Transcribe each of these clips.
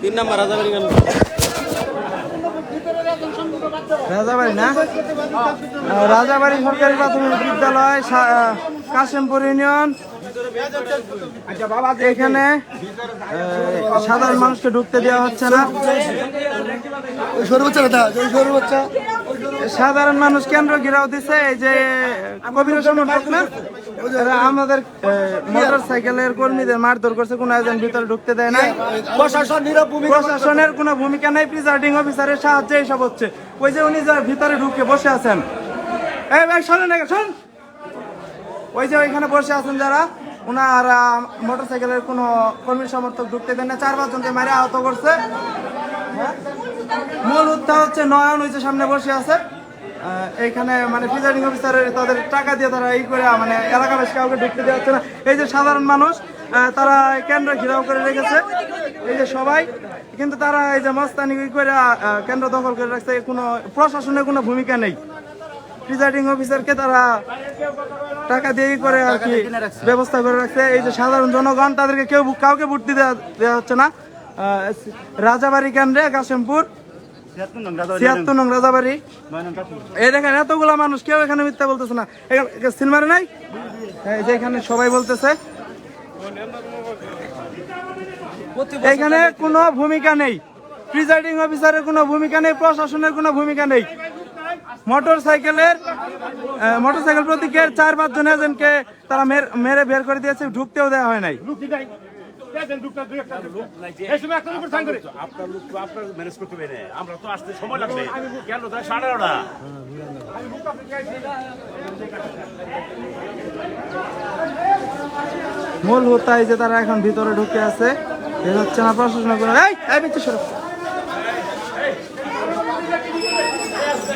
তিন নাম্বার রাজাবাড়ি রাজাবাড়ি না? রাজাবাড়ি সরকারি প্রাথমিক বিদ্যালয় কাশিমপুর ইউনিয়ন। এখানে আহ, সাধারণ মানুষকে ঢুকতে দেওয়া হচ্ছে না। সাধারণ মানুষ কেন্দ্র ঘিরাও দিছে এই যে কবির আমাদের মোটর সাইকেলের কর্মীদের মারধর করছে কোনো একজন ভিতরে ঢুকতে দেয় না প্রশাসন নীরব প্রশাসনের কোনো ভূমিকা নেই প্রিজাইডিং অফিসারের সাহায্যে এইসব হচ্ছে। ওই যে উনি যা ভিতরে ঢুকে বসে আছেন। এই ভাই শোনেন শোন। ওই যে ওইখানে বসে আছেন যারা ওনারা মোটর সাইকেলের কোনো কর্মী সমর্থক ঢুকতে দেন না চার পাঁচজনকে মারে আহত করছে। হ্যাঁ? উত্থান হচ্ছে নয়ন যে সামনে বসে আছে। এইখানে মানে প্রিজাইডিং অফিসারের তাদের টাকা দিয়ে তারা এই করে মানে এলাকাবাসী কাউকে ঢুকতে দেওয়া হচ্ছে না। এই যে সাধারণ মানুষ তারা কেন্দ্র ঘিরাও করে রেখেছে, এই যে সবাই। কিন্তু তারা এই যে মস্তানি করে কেন্দ্র দখল করে রাখছে কোনো প্রশাসনের কোনো ভূমিকা নেই। প্রিজাইডিং অফিসারকে তারা টাকা দিয়ে করে আর কি ব্যবস্থা করে রাখছে। এই যে সাধারণ জনগণ, তাদেরকে কেউ কাউকে ভোট দেওয়া দেওয়া হচ্ছে না। রাজাবাড়ি কেন্দ্রে, কাশিমপুর ছিয়াত্তর নং রাজাবাড়ি এই দেখেন এতগুলা মানুষ কেউ এখানে মিথ্যা বলতেছে না। এখানে সিনেমারে নাই? এই যে এখানে সবাই বলতেছে। এখানে কোনো ভূমিকা নেই। প্রিজাইডিং অফিসারের কোনো ভূমিকা নেই প্রশাসনের কোনো ভূমিকা নেই। মোটর সাইকেলের মোটর সাইকেল প্রতীকের চার পাঁচ জন এজেন্টকে তারা মেরে বের করে দিয়েছে ঢুকতেও দেওয়া হয় নাই। আপনার লোক তো আপনার ম্যানেজ করতে পারে আমরা তো আসতে সময় লাগবে। কেন তাই সাড়ে নটা মূল হতাই যে তারা এখন ভিতরে ঢুকে আছে। বের হচ্ছে না প্রশাসন কোনো এই এই পিছু সরো।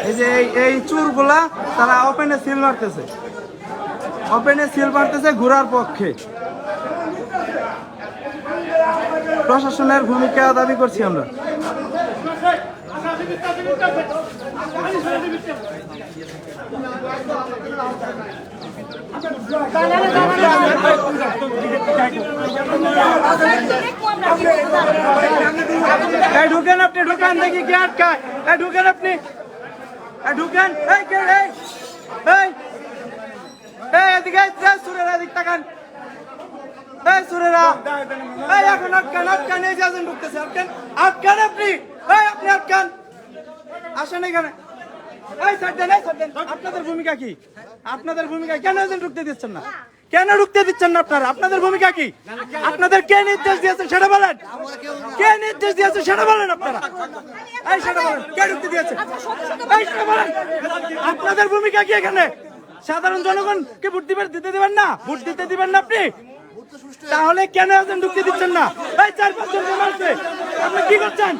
এই যে এই এই চুরগুলা তারা ওপেনে সিল মারতেছে। ওপেনে সিল মারতেছে ঘোরার পক্ষে। প্রশাসনের ভূমিকা দাবি করছি আমরা। ঢুকেন আপনি, ঢুকেন, দেখি কে আটকায়। ঢুকেন আপনি। ঢুকেন, এই কে, এই এই। এদিকে সুরেরা এদিক তাকান। এই সুরেরা এই এখন আটকান আটকান এই যে আছেন ঢুকতেছে? আটকান আটকান আপনি? এই আপনি আটকান আসেন এখানে। এই সাইড দেন, এই আপনাদের ভূমিকা কি? আপনাদের ভূমিকা কেন এজন ঢুকতে দিচ্ছেন না? কেন ঢুকতে দিচ্ছেন না আপনারা? আপনাদের ভূমিকা কি? আপনাদের কে নির্দেশ দিয়েছেন সেটা বলেন। কে নির্দেশ দিয়েছেন সেটা বলেন আপনারা। এই সেটা বলেন, কে ঢুকতে দিয়েছে? এই সেটা বলেন। আপনাদের ভূমিকা কি এখানে? সাধারণ জনগণ কে ভোট দিবেন, দিতে দিবেন না? ভোট দিতে দিবেন না আপনি? তাহলে কেন একজন ঢুকতে দিচ্ছেন না? এই চার পাঁচ জন মারছে। আপনি কি করছেন।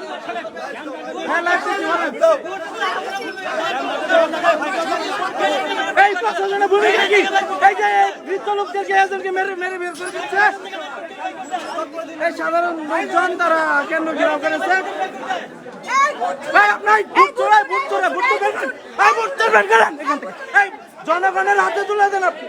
এই ভূমিকা কি? এই যে বৃদ্ধ লোকদেরকে এজনকে মেরে মেরে বের করে দিচ্ছে। এই সাধারণ লোকজন তারা কেন্দ্র ঘেরাও করেছে? জনগণের হাতে তুলে দেন আপনি।